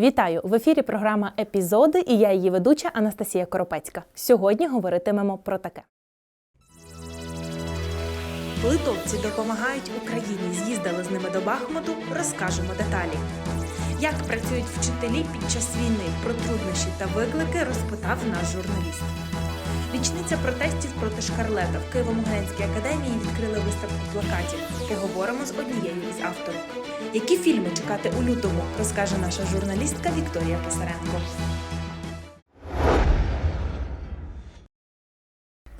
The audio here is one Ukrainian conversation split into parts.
Вітаю в ефірі. Програма Епізоди і я її ведуча Анастасія Коропецька. Сьогодні говоритимемо про таке. Литовці допомагають Україні. З'їздили з ними до Бахмуту. Розкажемо деталі. Як працюють вчителі під час війни про труднощі та виклики розпитав наш журналіст. Річниця протестів проти шкарлета в Києво-Могилянській академії відкрили виставку плакатів. Поговоримо з однією із авторів. Які фільми чекати у лютому, розкаже наша журналістка Вікторія Писаренко.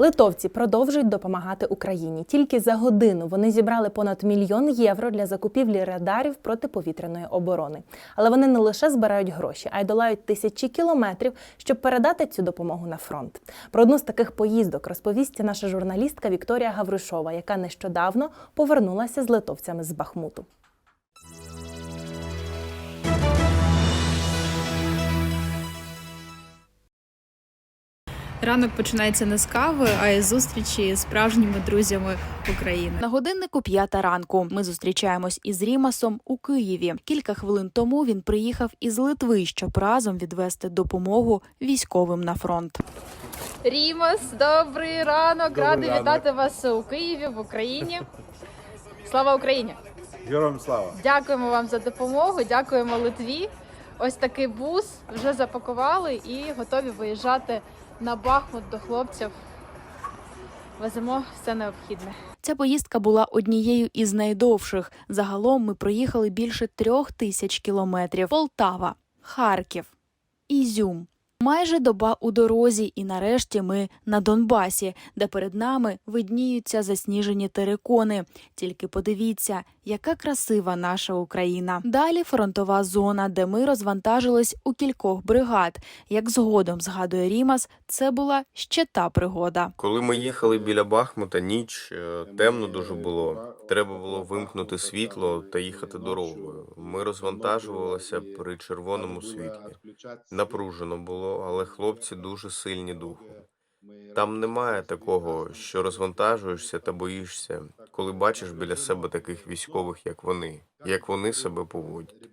Литовці продовжують допомагати Україні. Тільки за годину вони зібрали понад мільйон євро для закупівлі радарів протиповітряної оборони. Але вони не лише збирають гроші, а й долають тисячі кілометрів, щоб передати цю допомогу на фронт. Про одну з таких поїздок розповість наша журналістка Вікторія Гавришова, яка нещодавно повернулася з литовцями з Бахмуту. Ранок починається не з кави, а із зустрічі з справжніми друзями України. На годиннику п'ята ранку. Ми зустрічаємось із Рімасом у Києві. Кілька хвилин тому він приїхав із Литви, щоб разом відвести допомогу військовим на фронт. Рімас, добрий ранок. Добрий Радий ранок. вітати вас у Києві в Україні. Слава Україні! Героям слава! Дякуємо вам за допомогу. Дякуємо Литві. Ось такий бус вже запакували і готові виїжджати на Бахмут до хлопців. Веземо все необхідне. Ця поїздка була однією із найдовших. Загалом ми проїхали більше трьох тисяч кілометрів. Полтава, Харків, Ізюм. Майже доба у дорозі, і нарешті ми на Донбасі, де перед нами видніються засніжені терикони. Тільки подивіться, яка красива наша Україна. Далі фронтова зона, де ми розвантажились у кількох бригад. Як згодом згадує Рімас, це була ще та пригода. Коли ми їхали біля Бахмута, ніч е, темно дуже було. Треба було вимкнути світло та їхати дорогою. Ми розвантажувалися при червоному світлі. Напружено було, але хлопці дуже сильні духом. Там немає такого, що розвантажуєшся та боїшся, коли бачиш біля себе таких військових, як вони, як вони себе поводять,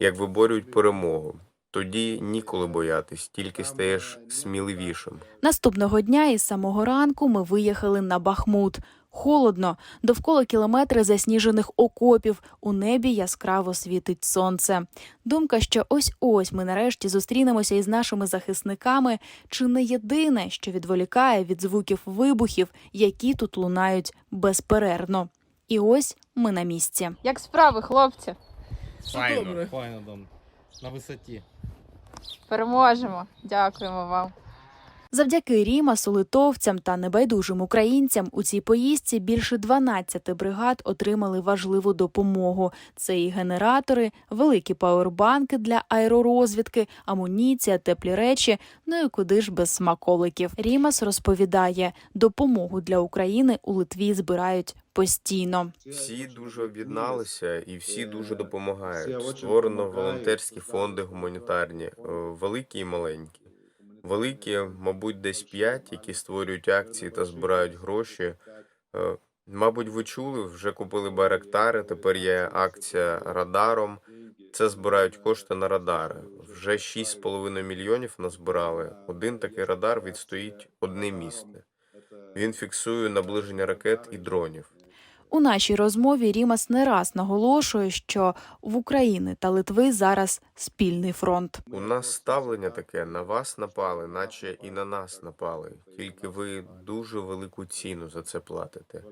як виборюють перемогу. Тоді ніколи боятись, тільки стаєш сміливішим. Наступного дня із самого ранку ми виїхали на Бахмут. Холодно, довкола кілометри засніжених окопів, у небі яскраво світить сонце. Думка, що ось ось ми нарешті зустрінемося із нашими захисниками, чи не єдине, що відволікає від звуків вибухів, які тут лунають безперервно. І ось ми на місці. Як справи, хлопці? Файно, файно, Дон. На висоті. Переможемо. Дякуємо вам. Завдяки Рімасу, литовцям та небайдужим українцям у цій поїздці більше 12 бригад отримали важливу допомогу. Це і генератори, великі пауербанки для аеророзвідки, амуніція, теплі речі. Ну і куди ж без смаколиків. Рімас розповідає, допомогу для України у Литві збирають постійно. Всі дуже об'єдналися і всі дуже допомагають. Створено волонтерські фонди гуманітарні, е, великі і маленькі. Великі, мабуть, десь п'ять, які створюють акції та збирають гроші. Е, Мабуть, ви чули, вже купили байрактари. Тепер є акція радаром. Це збирають кошти на радари. Вже 6,5 мільйонів назбирали. Один такий радар відстоїть одне місце. Він фіксує наближення ракет і дронів. У нашій розмові Рімас не раз наголошує, що в України та Литви зараз спільний фронт. У нас ставлення таке: на вас напали, наче і на нас напали. Тільки ви дуже велику ціну за це платите.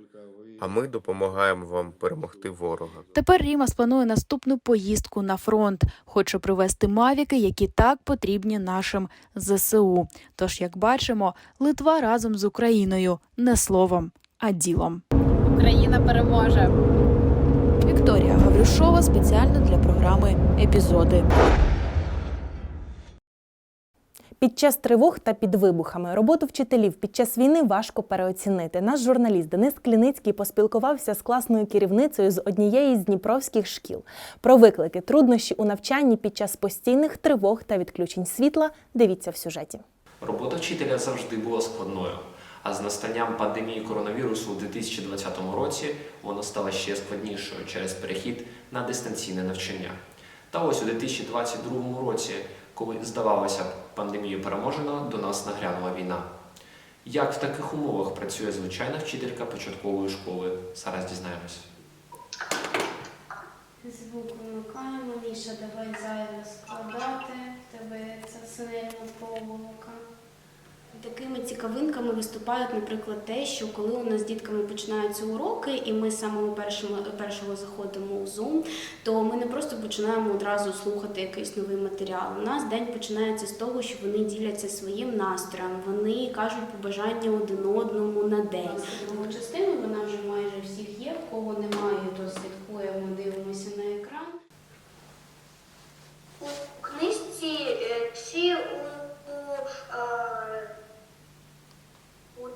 А ми допомагаємо вам перемогти ворога. Тепер Рімас планує наступну поїздку на фронт. Хоче привезти мавіки, які так потрібні нашим ЗСУ. Тож, як бачимо, Литва разом з Україною не словом, а ділом. Україна переможе. Вікторія Гаврюшова спеціально для програми Епізоди. Під час тривог та під вибухами роботу вчителів під час війни важко переоцінити. Наш журналіст Денис Кліницький поспілкувався з класною керівницею з однієї з дніпровських шкіл. Про виклики, труднощі у навчанні під час постійних тривог та відключень світла. Дивіться в сюжеті. Робота вчителя завжди була складною, а з настанням пандемії коронавірусу у 2020 році вона стала ще складнішою через перехід на дистанційне навчання. Та ось у 2022 році, коли здавалося, пандемію переможено, до нас нагрянула війна. Як в таких умовах працює звичайна вчителька початкової школи? Зараз дізнаємось. Звук вимикаємо, Міша, давай зайве складати, тебе це сильна помилка. Такими цікавинками виступають, наприклад, те, що коли у нас з дітками починаються уроки, і ми з самого першого, першого заходимо в Zoom, то ми не просто починаємо одразу слухати якийсь новий матеріал. У нас день починається з того, що вони діляться своїм настроєм, вони кажуть побажання один одному на день. Другу частину вона вже майже всіх є. В кого немає, то слідкуємо, дивимося на екран. У книжці е, чи у, у, е, у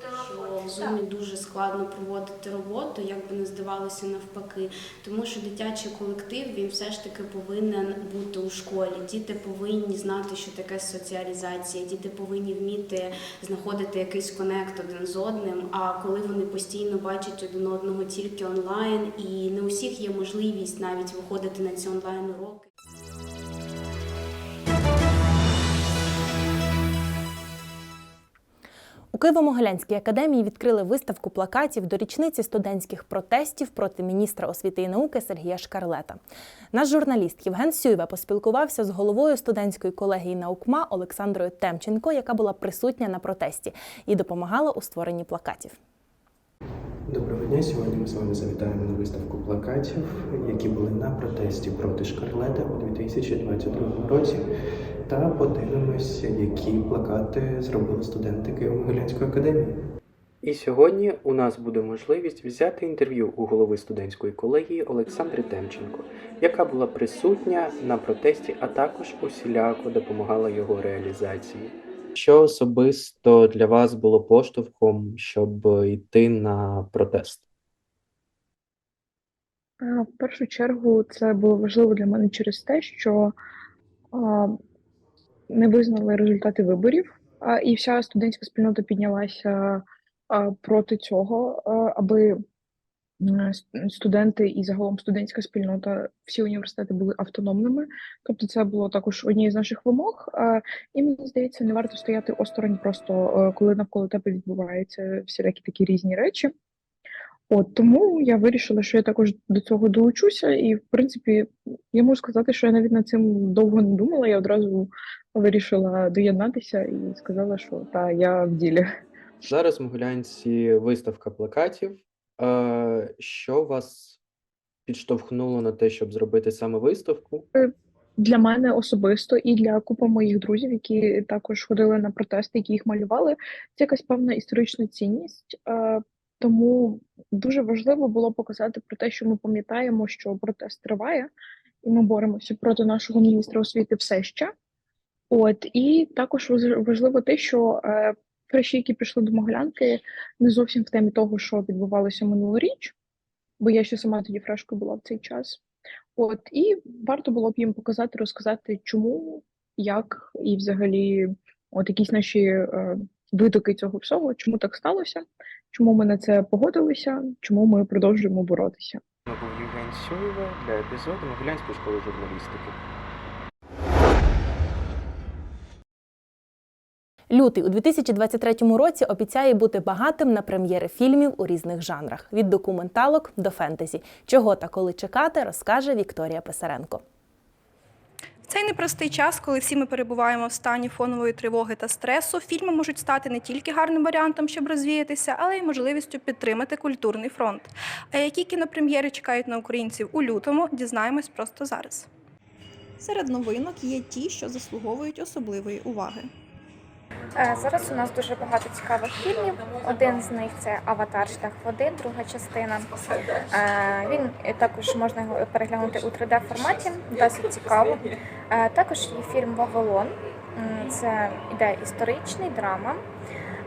Зумі дуже складно проводити роботу, як би не здавалося навпаки, тому що дитячий колектив він все ж таки повинен бути у школі. Діти повинні знати, що таке соціалізація, діти повинні вміти знаходити якийсь конект один з одним. А коли вони постійно бачать один одного тільки онлайн, і не у всіх є можливість навіть виходити на ці онлайн уроки. У Києво-Могилянській академії відкрили виставку плакатів до річниці студентських протестів проти міністра освіти і науки Сергія Шкарлета. Наш журналіст Євген Сюєва поспілкувався з головою студентської колегії наукма Олександрою Темченко, яка була присутня на протесті і допомагала у створенні плакатів. Доброго дня. Сьогодні ми з вами завітаємо на виставку плакатів, які були на протесті проти Шкарлета у 2022 році, та подивимось, які плакати зробили студенти Києво-Могилянської академії. І сьогодні у нас буде можливість взяти інтерв'ю у голови студентської колегії Олександри Темченко, яка була присутня на протесті, а також усіляко допомагала його реалізації. Що особисто для вас було поштовхом, щоб йти на протест? В першу чергу це було важливо для мене через те, що не визнали результати виборів, а, і вся студентська спільнота піднялася проти цього, аби студенти і загалом студентська спільнота, всі університети були автономними. Тобто, це було також однією з наших вимог. І мені здається, не варто стояти осторонь, просто е, коли навколо тебе відбуваються всілякі такі різні речі. От тому я вирішила, що я також до цього долучуся, і в принципі я можу сказати, що я навіть над цим довго не думала. Я одразу вирішила доєднатися і сказала, що та я в ділі. Зараз в Могилянці виставка плакатів. Е, Що вас підштовхнуло на те, щоб зробити саме виставку? Для мене особисто і для купи моїх друзів, які також ходили на протести, які їх малювали, це якась певна історична цінність. Тому дуже важливо було показати про те, що ми пам'ятаємо, що протест триває, і ми боремося проти нашого міністра освіти все ще. От і також важливо те, що е, фреші, які прийшли до Могилянки, не зовсім в темі того, що відбувалося минулоріч, бо я ще сама тоді фрешкою була в цей час. От і варто було б їм показати, розказати, чому, як, і взагалі, от якісь наші е, витоки цього всього, чому так сталося, чому ми на це погодилися, чому ми продовжуємо боротися. Був Євген Сюєва для епізоду Могилянської школи журналістики. Лютий у 2023 році обіцяє бути багатим на прем'єри фільмів у різних жанрах від документалок до фентезі. Чого та коли чекати, розкаже Вікторія Писаренко. Цей непростий час, коли всі ми перебуваємо в стані фонової тривоги та стресу, фільми можуть стати не тільки гарним варіантом, щоб розвіятися, але й можливістю підтримати культурний фронт. А які кінопрем'єри чекають на українців у лютому, дізнаємось просто зараз. Серед новинок є ті, що заслуговують особливої уваги. Е, Зараз у нас дуже багато цікавих фільмів. Один з них це Аватар Шлях води, друга частина. Е, Він також можна його переглянути у 3D форматі, досить цікаво. Е, Також є фільм Вавилон. Це іде історичний драма.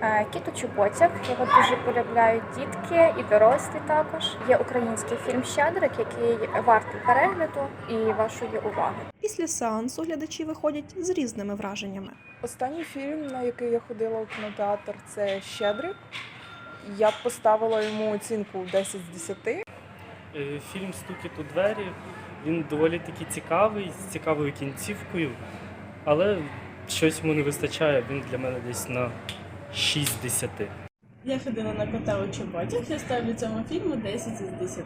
Е, Кіто Чубоцяк, його дуже полюбляють дітки і дорослі також. Є український фільм Щедрик, який вартий перегляду і вашої уваги. Після сеансу глядачі виходять з різними враженнями. Останній фільм, на який я ходила у кінотеатр, це Щедрик. Я поставила йому оцінку 10 з 10. Е, Фільм Стукіт у двері Він доволі таки цікавий, з цікавою кінцівкою, але щось йому не вистачає. Він для мене десь на 6 з 10. Я ходила на кота у чоботях, я ставлю цьому фільму 10 із 10.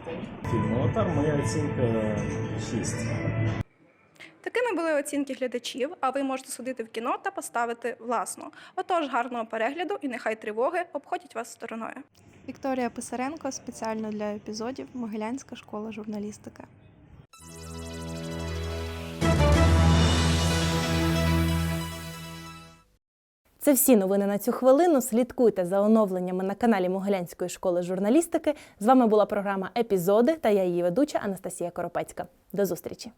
Фільм моя оцінка 6. Такими були оцінки глядачів, а ви можете сходити в кіно та поставити власну. Отож, гарного перегляду і нехай тривоги обходять вас стороною. Вікторія Писаренко спеціально для епізодів Могилянська школа журналістики. Це всі новини на цю хвилину. Слідкуйте за оновленнями на каналі Могилянської школи журналістики. З вами була програма Епізоди та я її ведуча Анастасія Коропецька. До зустрічі!